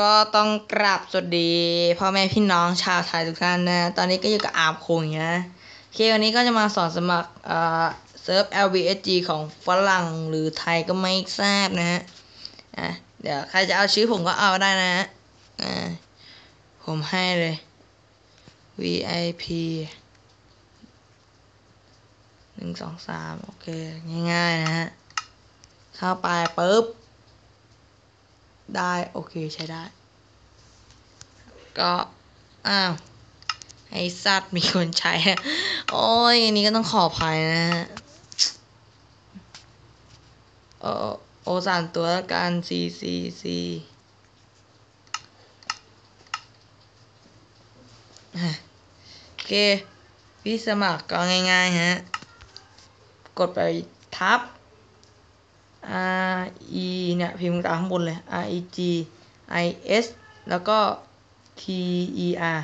ก็ต้องกราบสวัสดีพ่อแม่พี่น้องชาวไทยทุกท่านนะ ตอนนี้ก็อยู่กับอาร์มคงอย่างนี้นะโอเควันนี้ก็จะมาสอนสมัครเอ่อเซิร์ฟ LVSG ของฝรั่งหรือไทยก็ไม่ทราบนะฮะอะเดี๋ยวใครจะเอาชื่อผมก็เอาได้นะฮะอ่าผมให้เลย VIP หนึ่งสองสามโอเค ง่ายๆนะฮะ เข้าไปปุ๊บ ได้โอเคใช้ได้ ก็อ้าวไอสัตว์มีคนใช้อะโอ้ยอันนี้ก็ต้องขออภัยนะฮะโอโอสามตัวแล้วกัน C C C โอเค พี่สมัครก็ง่าย ๆ ฮะ กดไปทับ R E เนี่ยพิมพ์ตามข้างบนเลย R E G I S แล้วก็ T E R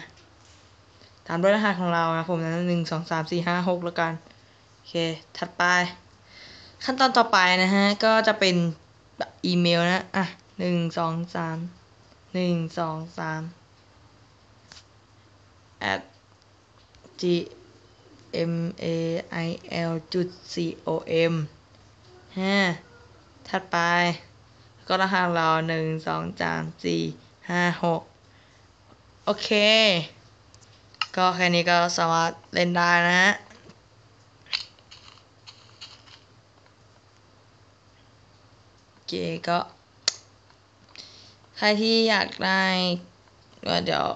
ตามด้วยรหัสของเรานะผมนะหนึ่งสองสามสี่ห้าหกแล้วกัน โอเค ถัดไป ขั้นตอนต่อไปนะฮะ ก็จะเป็นอีเมลนะ อะหนึ่งสองสามหนึ่งสองสาม at g m a i l จุด c o m ฮะ ถัดไป ก็รหัสเราหนึ่งสองสามสี่ห้าหกโอเค ก็แค่นี้ก็สามารถเล่นได้นะฮะโอเคก็ ใครที่อยากได้เดี๋ยว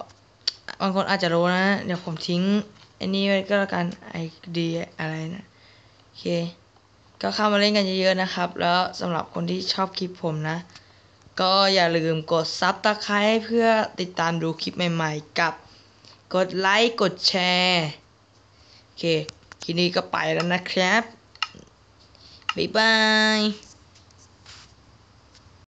บางคนอาจจะรู้นะ เดี๋ยวผมทิ้งไอ้นี่ไว้ก็แล้วกันไอดีอะไรนะ โอเค ก็เข้ามาเล่นกันเยอะๆนะครับ แล้วสำหรับคนที่ชอบคลิปผมนะ ก็อย่าลืมกดซับตะไคร้เพื่อติดตามดูคลิปใหม่ๆ กับ กดไลค์กดแชร์โอเค ทีนี้ก็ไปแล้วนะครับบ๊ายบาย